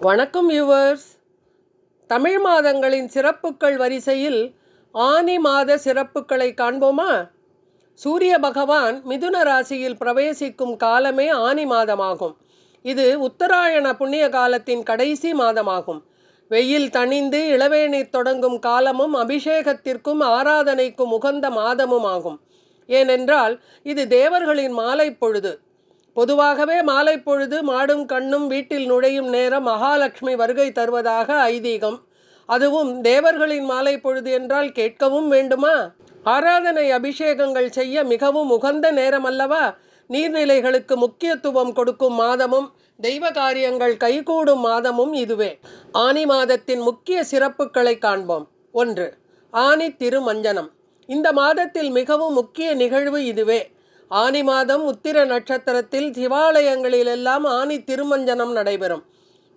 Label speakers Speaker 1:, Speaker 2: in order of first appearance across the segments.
Speaker 1: வணக்கம் யூவர்ஸ் தமிழ் மாதங்களின் சிறப்புகள் வரிசையில் ஆனி மாத சிறப்புகளை காண்போமா? சூரிய பகவான் மிதுன ராசியில் பிரவேசிக்கும் காலமே ஆனி மாதமாகும். இது உத்தராயண புண்ணிய காலத்தின் கடைசி மாதமாகும். வெயில் தணிந்து இளவேணி தொடங்கும் காலமும் அபிஷேகத்திற்கும் ஆராதனைக்கும் உகந்த மாதமும் ஆகும். ஏனென்றால் இது தேவர்களின் மாலை பொழுது. பொதுவாகவே மாலை பொழுது மாடும் கண்ணும் வீட்டில் நுழையும் நேரம் மகாலட்சுமி வருகை தருவதாக ஐதீகம். அதுவும் தேவர்களின் மாலை பொழுது என்றால் கேட்கவும் வேண்டுமா? ஆராதனை அபிஷேகங்கள் செய்ய மிகவும் உகந்த நேரம் அல்லவா நீர்நிலைகளுக்கு முக்கியத்துவம் கொடுக்கும் மாதமும் தெய்வ காரியங்கள் கைகூடும் மாதமும் இதுவே. ஆனி மாதத்தின் முக்கிய சிறப்புகளை காண்போம். ஒன்று ஆனி திருமஞ்சனம். இந்த மாதத்தில் மிகவும் முக்கிய நிகழ்வு இதுவே. ஆனி மாதம் உத்திர நட்சத்திரத்தில் சிவாலயங்களிலெல்லாம் ஆனி திருமஞ்சனம் நடைபெறும்.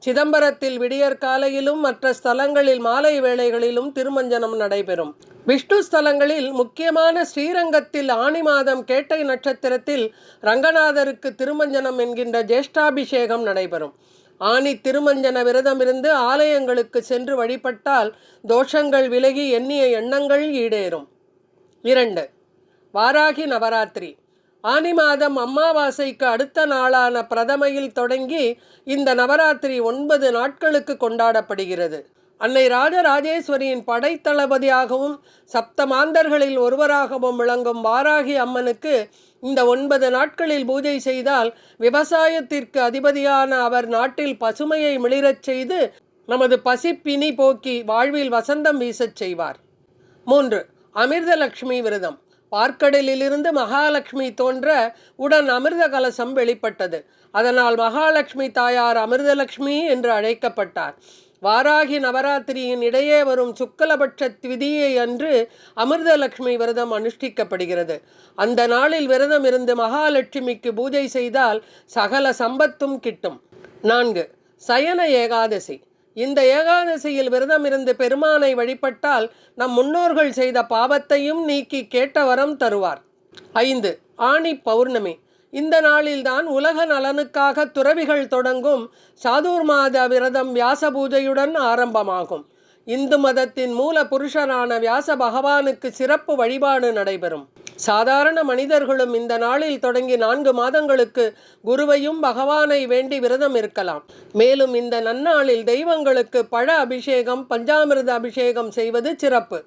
Speaker 1: சிதம்பரத்தில் விடியற் காலையிலும் மற்ற ஸ்தலங்களில் மாலை வேளைகளிலும் திருமஞ்சனம் நடைபெறும். விஷ்ணு ஸ்தலங்களில் முக்கியமான ஸ்ரீரங்கத்தில் ஆனி மாதம் கேட்டை நட்சத்திரத்தில் ரங்கநாதருக்கு திருமஞ்சனம் என்கின்ற ஜேஷ்டாபிஷேகம் நடைபெறும். ஆனி திருமஞ்சன விரதமிருந்து ஆலயங்களுக்கு சென்று வழிபட்டால் தோஷங்கள் விலகி எண்ணிய எண்ணங்கள் ஈடேறும். இரண்டு வாராகி நவராத்திரி. ஆனி மாதம் அம்மாவாசைக்கு அடுத்த நாளான பிரதமையில் தொடங்கி இந்த நவராத்திரி ஒன்பது நாட்களுக்கு கொண்டாடப்படுகிறது. அன்னை ராஜராஜேஸ்வரியின் படைத்தளபதியாகவும் சப்தமாந்தர்களில் ஒருவராகவும் விளங்கும் வாராகி அம்மனுக்கு இந்த ஒன்பது நாட்களில் பூஜை செய்தால் விவசாயத்திற்கு அதிபதியான அவர் நாட்டில் பசுமையை மிளிரச் செய்து நமது பசிப்பினி போக்கி வாழ்வில் வசந்தம் வீசச் செய்வார். மூன்று அமிர்தலட்சுமி விரதம். பார்க்கடலிலிருந்து மகாலட்சுமி தோன்ற உடன் அமிர்த கலசம் வெளிப்பட்டது. அதனால் மகாலட்சுமி தாயார் அமிர்தலட்சுமி என்று அழைக்கப்பட்டார். வாராகி நவராத்திரியின் இடையே வரும் சுக்கலபட்ச திதியை அன்று அமிர்தலட்சுமி விரதம் அனுஷ்டிக்கப்படுகிறது. அந்த நாளில் விரதம் இருந்து மகாலட்சுமிக்கு பூஜை செய்தால் சகல சம்பத்தும் கிட்டும். நான்கு சயன ஏகாதசி. இந்த ஏகாதசியில் விரதம் இருந்து பெருமானை வழிபட்டால் நம் முன்னோர்கள் செய்த பாவத்தையும் நீக்கி கேட்ட வரம் தருவார். ஐந்து ஆணி பௌர்ணமி. இந்த நாளில்தான் உலக நலனுக்காக துறவிகள் தொடங்கும் சாதுர்மாத விரதம் வியாச பூஜையுடன் ஆரம்பமாகும். இந்து மதத்தின் மூல புருஷனான வியாச பகவானுக்கு சிறப்பு வழிபாடு நடைபெறும். சாதாரண மனிதர்களும் இந்த நாளில் தொடங்கி நான்கு மாதங்களுக்கு குருவையும் பகவானை வேண்டி விரதம் இருக்கலாம். மேலும் இந்த நன்னாளில் தெய்வங்களுக்கு பழ அபிஷேகம் பஞ்சாமிர்த அபிஷேகம் செய்வது சிறப்பு.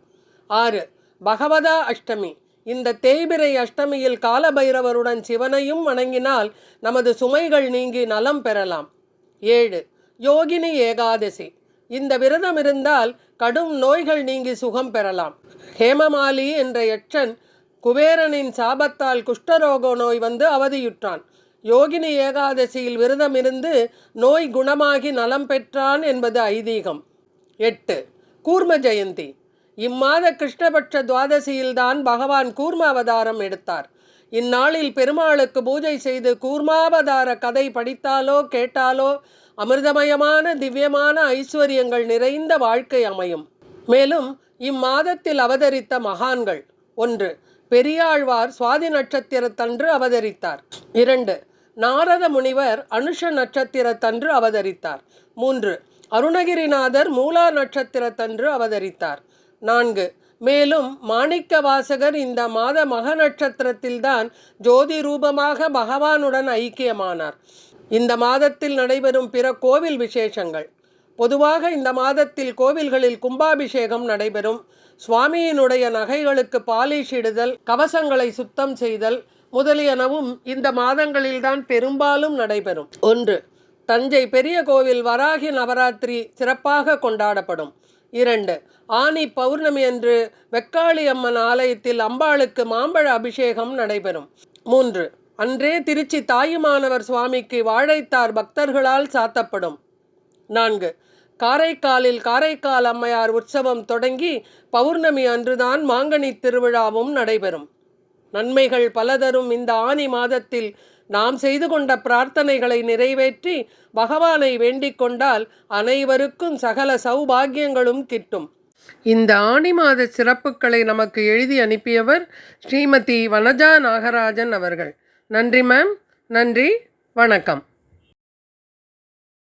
Speaker 1: ஆறு பகவதா அஷ்டமி. இந்த தேய்பிரை அஷ்டமியில் காலபைரவருடன் சிவனையும் வணங்கினால் நமது சுமைகள் நீங்கி நலம் பெறலாம். ஏழு யோகினி ஏகாதசி. இந்த விரதம் இருந்தால் கடும் நோய்கள் நீங்கி சுகம் பெறலாம். ஹேமமாலி என்ற யட்சன் குபேரனின் சாபத்தால் குஷ்டரோக நோய் வந்து அவதியுற்றான். யோகினி ஏகாதசியில் விரதம் இருந்து நோய் குணமாகி நலம் பெற்றான் என்பது ஐதீகம். எட்டு. கூர்ம ஜெயந்தி. இம்மாத கிருஷ்ணபட்ச துவாதசியில்தான் பகவான் கூர்ம அவதாரம் எடுத்தார். இந்நாளில் பெருமாளுக்கு பூஜை செய்து கூர்மாவதார கதை படித்தாலோ கேட்டாலோ அமிர்தமயமான திவ்யமான ஐஸ்வர்யங்கள் நிறைந்த வாழ்க்கை அமையும். மேலும் இம்மாதத்தில் அவதரித்த மகான்கள். ஒன்று. பெரியாழ்வார் சுவாதி நட்சத்திரத்தன்று அவதரித்தார். இரண்டு நாரத முனிவர் அனுஷ நட்சத்திரத்தன்று அவதரித்தார். மூன்று அருணகிரிநாதர் மூலா நட்சத்திரத்தன்று அவதரித்தார். நான்கு மேலும் மாணிக்க வாசகர் இந்த மாத மக நட்சத்திரத்தில்தான் ஜோதி ரூபமாக பகவானுடன் ஐக்கியமானார். இந்த மாதத்தில் நடைபெறும் பிற கோவில் விசேஷங்கள். பொதுவாக இந்த மாதத்தில் கோவில்களில் கும்பாபிஷேகம் நடைபெறும். சுவாமியினுடைய நகைகளுக்கு பாலிஷ் இடுதல் கவசங்களை சுத்தம் செய்தல் முதலியனவும் இந்த மாதங்களில்தான் பெரும்பாலும் நடைபெறும். ஒன்று தஞ்சை பெரிய கோவில் வராகி நவராத்திரி சிறப்பாக கொண்டாடப்படும். இரண்டு ஆனி பௌர்ணமி அன்று வெக்காளி அம்மன் ஆலயத்தில் அம்பாளுக்கு மாம்பழ அபிஷேகம் நடைபெறும். மூன்று அன்றே திருச்சி தாயுமானவர் சுவாமிக்கு வாழைத்தார் பக்தர்களால் சாத்தப்படும். நான்கு. காரைக்காலில் காரைக்கால் அம்மையார் உற்சவம் தொடங்கி பௌர்ணமி அன்றுதான் மாங்கனி திருவிழாவும் நடைபெறும். நன்மைகள் பலதரும் இந்த ஆனி மாதத்தில் நாம் செய்து கொண்ட பிரார்த்தனைகளை நிறைவேற்றி பகவானை வேண்டிக் கொண்டால் அனைவருக்கும் சகல சௌபாகியங்களும் கிட்டும். இந்த ஆணி மாத சிறப்புகளை நமக்கு எழுதி அனுப்பியவர் ஸ்ரீமதி வனஜா நாகராஜன் அவர்கள். நன்றி மேம். நன்றி. வணக்கம்.